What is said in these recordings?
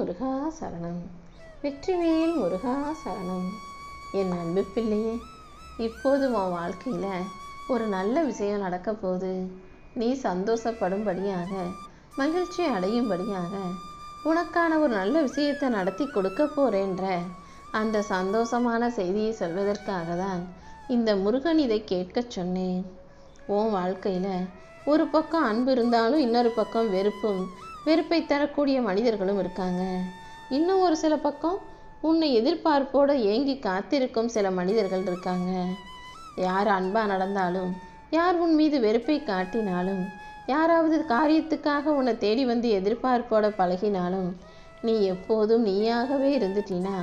முருகா சரணம். வெற்றிவேல் முருகா சரணம். என் அன்பு பிள்ளையே இப்போது உன் வாழ்க்கையில் ஒரு நல்ல விஷயம் நடக்க போகுது. நீ சந்தோஷப்படும்படியாக மகிழ்ச்சி அடையும்படியாக உனக்கான ஒரு நல்ல விஷயத்தை நடத்தி கொடுக்க போறேன்ற அந்த சந்தோஷமான செய்தியை சொல்வதற்காக தான் இந்த முருகன் இதை கேட்கச் சொன்னேன். உன் வாழ்க்கையில் ஒரு பக்கம் அன்பு இருந்தாலும் இன்னொரு பக்கம் வெறுப்பும் வெறுப்பை தரக்கூடிய மனிதர்களும் இருக்காங்க. இன்னும் ஒரு சில பக்கம் உன்னை எதிர்பார்ப்போடு ஏங்கி காத்திருக்கும் சில மனிதர்கள் இருக்காங்க. யார் அன்பாக நடந்தாலும் யார் உன் மீது வெறுப்பை காட்டினாலும் யாராவது காரியத்துக்காக உன்னை தேடி வந்து எதிர்பார்ப்போட பழகினாலும் நீ எப்போதும் நீயாகவே இருந்துட்டினா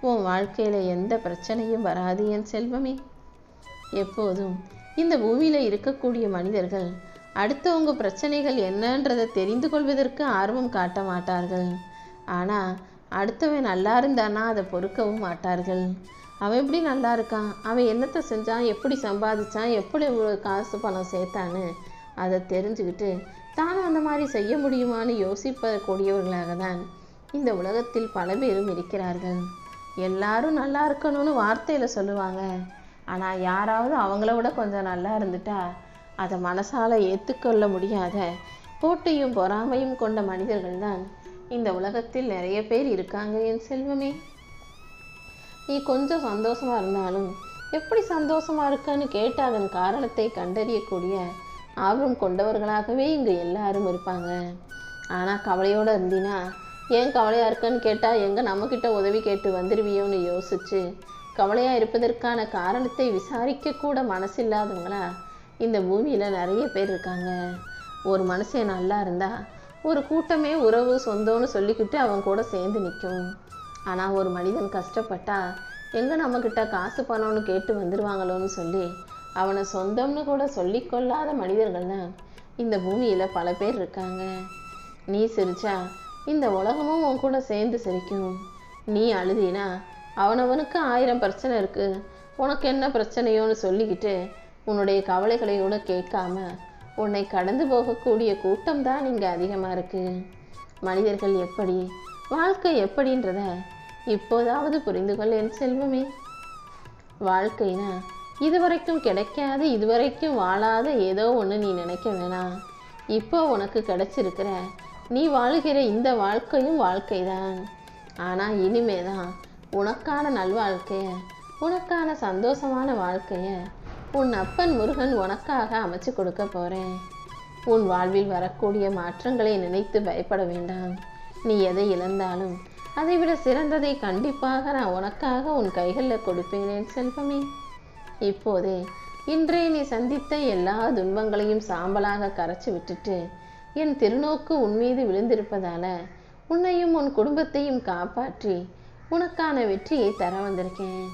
உன் வாழ்க்கையில் எந்த பிரச்சனையும் வராது என் செல்வமே. எப்போதும் இந்த பூமியில் இருக்கக்கூடிய மனிதர்கள் அடுத்தவங்க பிரச்சனைகள் என்னன்றதை தெரிந்து கொள்வதற்கு ஆர்வம் காட்ட மாட்டார்கள். ஆனால் அடுத்தவன் நல்லா இருந்தானா அதை பொறுக்கவும் மாட்டார்கள். அவன் எப்படி நல்லா இருக்கான்? அவன் என்னத்தை செஞ்சான்? எப்படி சம்பாதிச்சான்? எப்படி இவ்வளோ காசு பணம் சேர்த்தான்னு அதை தெரிஞ்சுக்கிட்டு தானும் அந்த மாதிரி செய்ய முடியுமான்னு யோசிப்பக்கூடியவர்களாக தான் இந்த உலகத்தில் பல பேரும் இருக்கிறார்கள். எல்லாரும் நல்லா இருக்கணும்னு வார்த்தையில் சொல்லுவாங்க. ஆனால் யாராவது அவங்கள விட கொஞ்சம் நல்லா இருந்துட்டா அதை மனசால ஏற்றுக்கொள்ள முடியாத போட்டியும் பொறாமையும் கொண்ட மனிதர்கள் தான் இந்த உலகத்தில் நிறைய பேர் இருக்காங்க என் செல்வமே. நீ கொஞ்சம் சந்தோஷமா இருந்தாலும் எப்படி சந்தோஷமா இருக்கான்னு கேட்டு அதன் காரணத்தை கண்டறியக்கூடிய ஆர்வம் கொண்டவர்களாகவே இங்கே எல்லாரும் இருப்பாங்க. ஆனால் கவலையோடு இருந்தினா ஏன் கவலையாக இருக்கன்னு கேட்டால் எங்கே நம்மக்கிட்ட உதவி கேட்டு வந்துடுவியோன்னு யோசிச்சு கவலையாக இருப்பதற்கான காரணத்தை விசாரிக்க கூட மனசில்லாதவங்களா இந்த பூமியில் நிறைய பேர் இருக்காங்க. ஒரு மனுஷன் நல்லா இருந்தா ஒரு கூட்டமே உறவு சொந்தம்னு சொல்லிக்கிட்டு அவன் கூட சேர்ந்து நிற்கும். ஆனால் ஒரு மனிதன் கஷ்டப்பட்டா எங்கே நம்மக்கிட்ட காசு பணம்னு கேட்டு வந்துடுவாங்களோன்னு சொல்லி அவனை சொந்தம்னு கூட சொல்லிக்கொள்ளாத மனிதர்கள் தான் இந்த பூமியில் பல பேர் இருக்காங்க. நீ சிரிச்சா இந்த உலகமும் உன் கூட சேர்ந்து சிரிக்கும். நீ அழுதினா அவனவனுக்கு ஆயிரம் பிரச்சனை இருக்குது உனக்கு என்ன பிரச்சனையோன்னு சொல்லிக்கிட்டு உன்னுடைய கவலைகளை கூட கேட்காம உன்னை கடந்து போகக்கூடிய கூட்டம் தான் இங்கே அதிகமாக இருக்கு. மனிதர்கள் எப்படி வாழ்க்கை எப்படின்றத இப்போதாவது புரிந்து கொள் என் செல்வமே. வாழ்க்கைனா இதுவரைக்கும் கிடைக்காது இதுவரைக்கும் வாழாத ஏதோ ஒன்று நீ நினைக்க வேணாம் இப்போ உனக்கு கிடைச்சிருக்கிற நீ வாழுகிற இந்த வாழ்க்கையும் வாழ்க்கை தான் ஆனால் இனிமே தான் உனக்கான நல்வாழ்க்கையை உனக்கான சந்தோஷமான வாழ்க்கையை உன் அப்பன் முருகன் உனக்காக அமைச்சு கொடுக்க போகிறேன் உன் வாழ்வில் வரக்கூடிய மாற்றங்களை நினைத்து பயப்பட வேண்டாம். நீ எதை இழந்தாலும் அதைவிட சிறந்ததை கண்டிப்பாக நான் உனக்காக உன் கைகளில் கொடுப்பேனே செல்வமே. இப்போதே இன்றே நீ சந்தித்த எல்லா துன்பங்களையும் சாம்பலாக கரைச்சி விட்டுட்டு என் திருநோக்கு உன் மீது விழுந்திருப்பதால உன்னையும் உன் குடும்பத்தையும் காப்பாற்றி உனக்கான வெற்றியை தர வந்திருக்கேன்.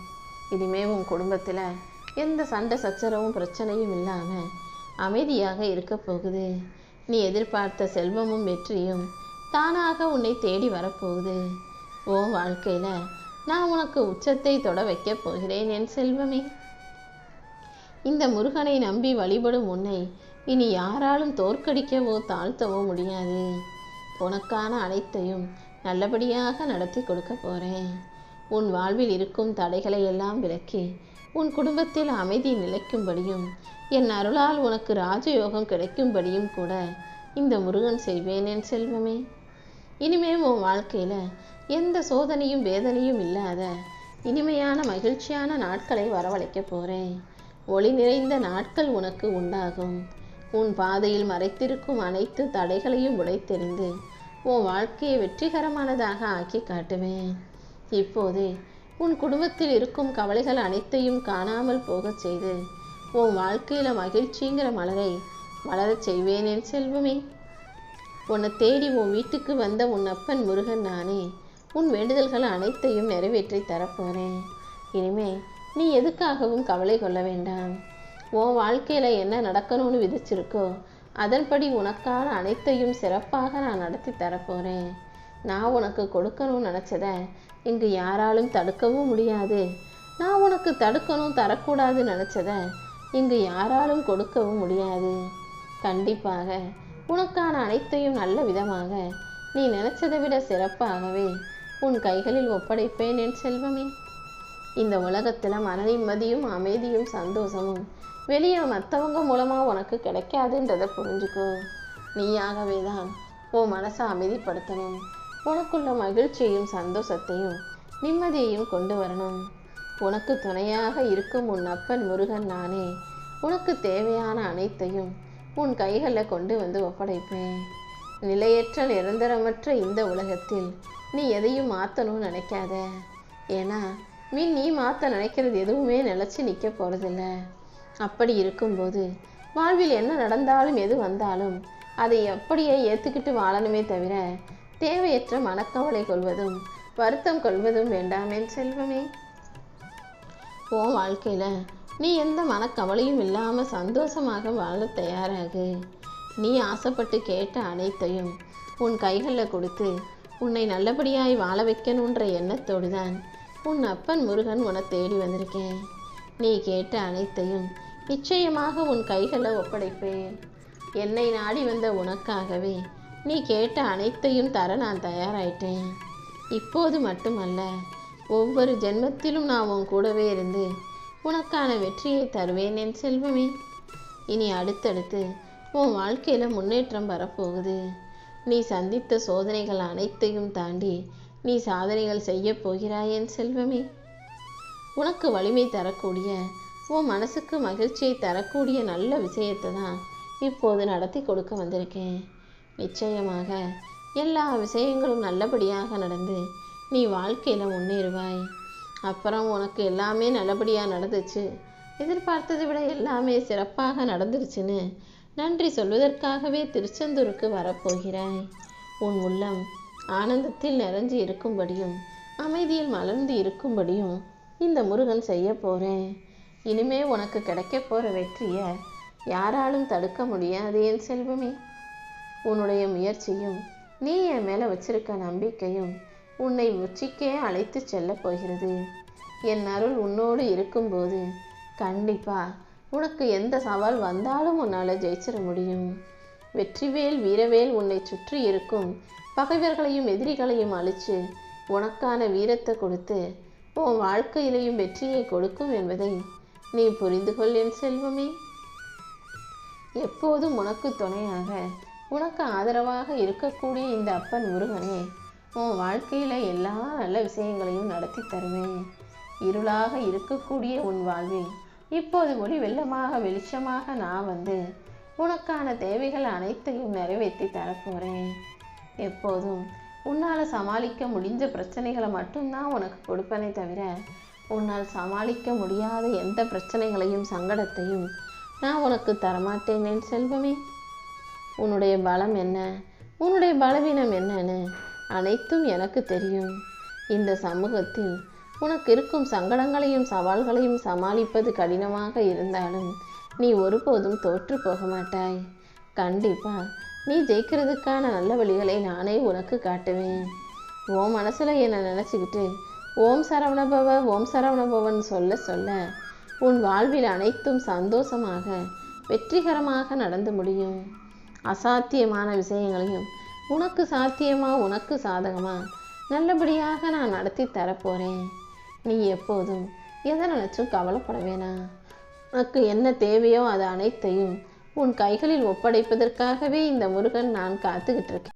இனிமே உன் குடும்பத்தில் எந்த சண்டை சச்சரவும் பிரச்சனையும் இல்லாமல் அமைதியாக இருக்க போகுது. நீ எதிர்பார்த்த செல்வமும் வெற்றியும் தானாக உன்னை தேடி வரப்போகுது. ஓ வாழ்க்கையில் நான் உனக்கு உச்சத்தை தொட வைக்கப் போகிறேன் என் செல்வமே. இந்த முருகனை நம்பி வழிபடும் உன்னை இனி யாராலும் தோற்கடிக்கவோ தாழ்த்தவோ முடியாது. உனக்கான அனைத்தையும் நல்லபடியாக நடத்தி கொடுக்க போறேன். உன் வாழ்வில் இருக்கும் தடைகளை எல்லாம் விலக்கி உன் குடும்பத்தில் அமைதி நிலைக்கும்படியும் என் அருளால் உனக்கு ராஜயோகம் கிடைக்கும்படியும் கூட இந்த முருகன் செய்வேன் என் செல்வமே. இனிமே உன் வாழ்க்கையில் எந்த சோதனையும் வேதனையும் இல்லாத இனிமையான மகிழ்ச்சியான நாட்களை வரவழைக்க போகிறேன் ஒளி நிறைந்த நாட்கள் உனக்கு உண்டாகும். உன் பாதையில் மறைத்திருக்கும் அனைத்து தடைகளையும் உடைத்தெறிந்து உன் வாழ்க்கையை வெற்றிகரமானதாக ஆக்கி காட்டுவேன். இப்போதே உன் குடும்பத்தில் இருக்கும் கவலைகள் அனைத்தையும் காணாமல் போகச் செய்து உன் வாழ்க்கையில் மகிழ்ச்சிங்கிற மலரை வளரச் செய்வேன் என் செல்வமே. உன்னை தேடி உன் வீட்டுக்கு வந்த உன் அப்பன் முருகன் நானே உன் வேண்டுதல்கள் அனைத்தையும் நிறைவேற்றி தரப்போகிறேன் இனிமே நீ எதுக்காகவும் கவலை கொள்ள வேண்டாம். உன் வாழ்க்கையில் என்ன நடக்கணும்னு விதிச்சிருக்கோ அதன்படி உனக்கான அனைத்தையும் சிறப்பாக நான் நடத்தி தரப்போகிறேன் நான் உனக்கு கொடுக்கணும்னு நினச்சத இங்கு யாராலும் தடுக்கவும் முடியாது. நான் உனக்கு தடுக்கணும் தரக்கூடாதுன்னு நினச்சத இங்கு யாராலும் கொடுக்கவும் முடியாது. கண்டிப்பாக உனக்கான அனைத்தையும் நல்ல விதமாக நீ நினைச்சதை விட சிறப்பாகவே உன் கைகளில் ஒப்படைப்பேன் என் செல்வமே. இந்த உலகத்தில் மன நிம்மதியும் அமைதியும் சந்தோஷமும் வெளியே மற்றவங்க மூலமாக உனக்கு கிடைக்காதுன்றதை புரிஞ்சுக்கோ. நீயாகவே தான் உன் மனசை அமைதிப்படுத்தணும். உனக்குள்ள மகிழ்ச்சியையும் சந்தோஷத்தையும் நிம்மதியையும் கொண்டு வரணும். உனக்கு துணையாக இருக்கும் உன் அப்பன் முருகன் நானே. உனக்கு தேவையான அனைத்தையும் உன் கைகளில் கொண்டு வந்து ஒப்படைப்பேன். நிலையற்ற நிரந்தரமற்ற இந்த உலகத்தில் நீ எதையும் மாற்றணும்னு நினைக்காத. ஏன்னா மீன் நீ மாற்ற நினைக்கிறது எதுவுமே நிலச்சி நிற்க போகிறதில்ல அப்படி இருக்கும்போது வாழ்வில் என்ன நடந்தாலும் எது வந்தாலும் அதை அப்படியே ஏற்றுக்கிட்டு வாழணுமே தவிர தேவையற்ற மனக்கவலை கொள்வதும் வருத்தம் கொள்வதும் வேண்டாமே செல்வமே. உன் வாழ்க்கையில் நீ எந்த மனக்கவலையும் இல்லாமல் சந்தோஷமாக வாழ தயாராகு. நீ ஆசைப்பட்டு கேட்ட அனைத்தையும் உன் கைகளில் கொடுத்து உன்னை நல்லபடியாய் வாழ வைக்கணுன்ற எண்ணத்தோடு தான் உன் அப்பன் முருகன் உன்னை தேடி வந்திருக்கேன். நீ கேட்ட அனைத்தையும் நிச்சயமாக உன் கைகளை ஒப்படைப்பேன். என்னை நாடி வந்த உனக்காகவே நீ கேட்ட அனைத்தையும் தர நான் தயாராயிட்டேன். இப்போது மட்டுமல்ல ஒவ்வொரு ஜென்மத்திலும் நான் உன் கூடவே இருந்து உனக்கான வெற்றியை தருவேன் என் செல்வமே. இனி அடுத்தடுத்து உன் வாழ்க்கையில் முன்னேற்றம் வரப்போகுது. நீ சந்தித்த சோதனைகள் அனைத்தையும் தாண்டி நீ சாதனைகள் செய்ய போகிறாய் என் செல்வமே. உனக்கு வலிமை தரக்கூடிய உன் மனசுக்கு மகிழ்ச்சியை தரக்கூடிய நல்ல விஷயத்தை தான் இப்போது நடத்தி கொடுக்க வந்திருக்கேன். நிச்சயமாக. எல்லா விஷயங்களும் நல்லபடியாக நடந்து நீ வாழ்க்கையில் முன்னேறுவாய். அப்புறம் உனக்கு எல்லாமே நல்லபடியாக நடந்துச்சு. எதிர்பார்த்ததை விட எல்லாமே சிறப்பாக நடந்துருச்சுன்னு நன்றி சொல்வதற்காகவே திருச்செந்தூருக்கு வரப்போகிறாய் உன் உள்ளம் ஆனந்தத்தில் நிறைஞ்சு இருக்கும்படியும் அமைதியில் மலர்ந்து இருக்கும்படியும் இந்த முருகன் செய்ய போகிறேன் இனிமே உனக்கு கிடைக்க போகிற வெற்றியை யாராலும் தடுக்க முடியாது என் செல்வமே. உன்னுடைய முயற்சியும் நீ என் மேலே வச்சிருக்க நம்பிக்கையும் உன்னை உச்சிக்கே அழைத்து செல்லப் போகிறது. என் அருள் உன்னோடு இருக்கும்போது கண்டிப்பா உனக்கு எந்த சவால் வந்தாலும் உன்னால் ஜெயிச்சிட முடியும். வெற்றிவேல் வீரவேல் உன்னை சுற்றி இருக்கும் பகைவர்களையும் எதிரிகளையும் அழித்து உனக்கான வீரத்தை கொடுத்து உன் வாழ்க்கையிலையும் வெற்றியை கொடுக்கும் என்பதை நீ புரிந்து கொள் என் செல்வமே. எப்போதும் உனக்கு துணையாக உனக்கு ஆதரவாக இருக்கக்கூடிய இந்த அப்பன் முருகனே உன் வாழ்க்கையில் எல்லா நல்ல விஷயங்களையும் நடத்தி தருவேன். இருளாக இருக்கக்கூடிய உன் வாழ்வில் இப்போது ஒளி வெள்ளமாக வெளிச்சமாக நான் வந்து உனக்கான தேவைகள் அனைத்தையும் நிறைவேற்றி தரப்போகிறேன் எப்போதும் உன்னால் சமாளிக்க முடிஞ்ச பிரச்சனைகளை மட்டும்தான் உனக்கு கொடுப்பனே தவிர உன்னால் சமாளிக்க முடியாத எந்த பிரச்சனைகளையும் சங்கடத்தையும் நான் உனக்கு தரமாட்டேனேன் செல்வமே. உன்னுடைய பலம் என்ன? உன்னுடைய பலவீனம் என்னன்னு அனைத்தும் எனக்கு தெரியும். இந்த சமூகத்தில் உனக்கு இருக்கும் சங்கடங்களையும் சவால்களையும் சமாளிப்பது கடினமாக இருந்தாலும் நீ ஒருபோதும் தோற்று போக மாட்டாய். கண்டிப்பா நீ ஜெயிக்கிறதுக்கான நல்ல வழிகளை நானே உனக்கு காட்டுவேன். ஓம் மனசுல என்னை நினச்சிக்கிட்டு ஓம் சரவணபவ ஓம் சரவணபவன் சொல்ல சொல்ல உன் வாழ்வில் அனைத்தும் சந்தோஷமாக வெற்றிகரமாக நடந்து முடியும். அசாத்தியமான விஷயங்களையும் உனக்கு சாத்தியமா உனக்கு சாதகமா நல்லபடியாக நான் நடத்தி தரப்போறேன். நீ எப்போதும் எதை நினைச்சும் கவலைப்பட வேணாம் உனக்கு என்ன தேவையோ அது அனைத்தையும் உன் கைகளில் ஒப்படைப்பதற்காகவே இந்த முருகன் நான் காத்துக்கிட்டு இருக்கேன்.